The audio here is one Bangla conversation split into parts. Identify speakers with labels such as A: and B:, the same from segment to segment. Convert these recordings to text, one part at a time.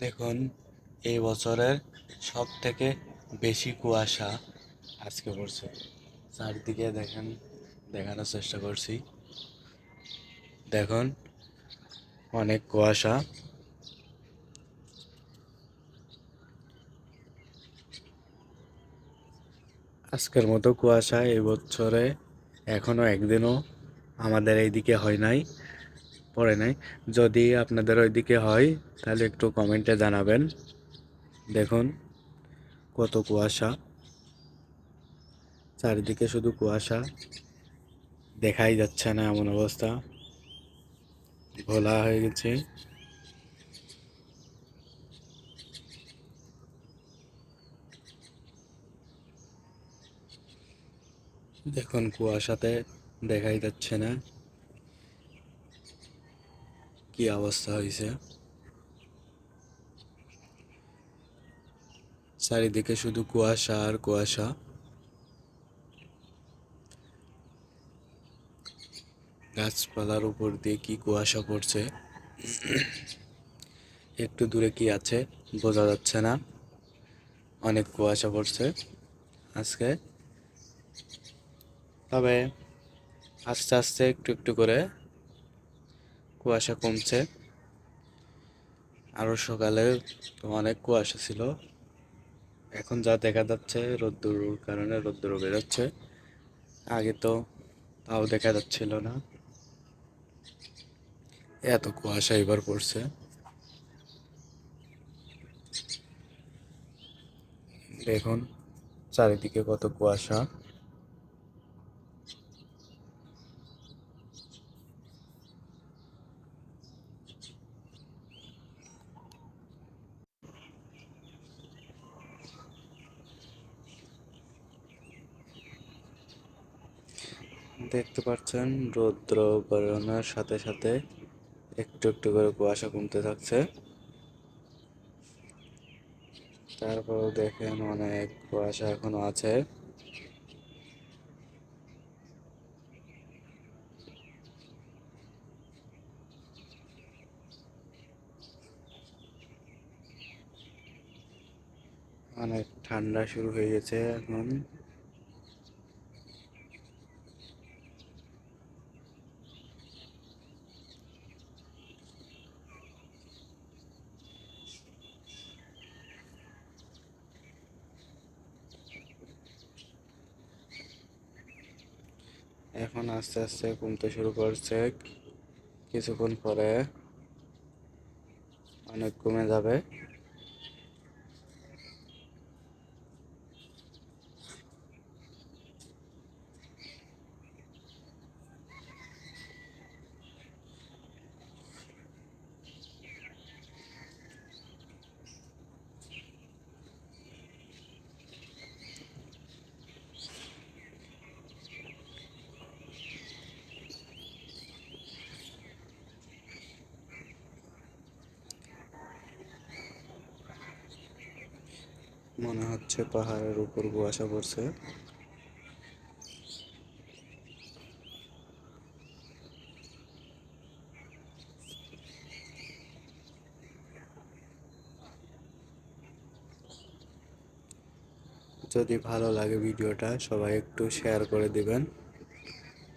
A: দেখুন, এই বছরের সব থেকে বেশি কুয়াশা আজকে পড়ছে। চারদিকে দেখেন, দেখানোর চেষ্টা করছি। দেখুন, অনেক কুয়াশা। আজকের মতো কুয়াশা এই বছরে এখনও একদিনও আমাদের এইদিকে হয় নাই। পড়ে নাই। যদি আপনাদের ওইদিকে হয়, তাহলে একটু কমেন্টে জানাবেন। দেখুন, কত কুয়াশা। চারিদিকে শুধু কুয়াশা। দেখাই যাচ্ছে না এমন অবস্থা। ঘোলা হয়ে গেছে। দেখুন, কুয়াশাতে দেখাই যাচ্ছে না। কি অবস্থা হয়েছে চারিদিকে শুধু কুয়াশা আর কুয়াশা। গাছপালার উপর দিয়ে কি কুয়াশা পড়ছে? একটু দূরে কি আছে বোঝা যাচ্ছে না। অনেক কুয়াশা পড়ছে আজকে। তবে আস্তে আস্তে একটু একটু করে কুয়াশা কমছে। আরও সকালে অনেক কুয়াশা ছিল। এখন যা দেখা যাচ্ছে রোদ্দুর কারণে রোদ্দুর বেরোচ্ছে। আগে তো তাও দেখা যাচ্ছিল না। এত কুয়াশা এবার পড়ছে। দেখুন, চারিদিকে কত কুয়াশা। দেখতে পাচ্ছেন রৌদ্র বেরোনোর সাথে সাথে একটু একটু করে কুয়াশা কমতে থাকছে। তারপরেও দেখেন অনেক কুয়াশা এখনও আছে। অনেক ঠান্ডা শুরু হয়ে গেছে এখন। এখন আস্তে আস্তে কমতে শুরু করছে। কিছুক্ষণ পরে অনেক কমে যাবে। মনে হচ্ছে পাহাড়ের উপর কুয়াশা পড়ছে। যদি ভালো লাগে ভিডিওটা, সবাই একটু শেয়ার করে দিবেন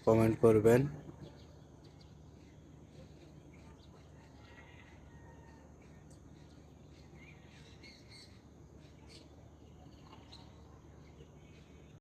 A: কমেন্ট করবেন।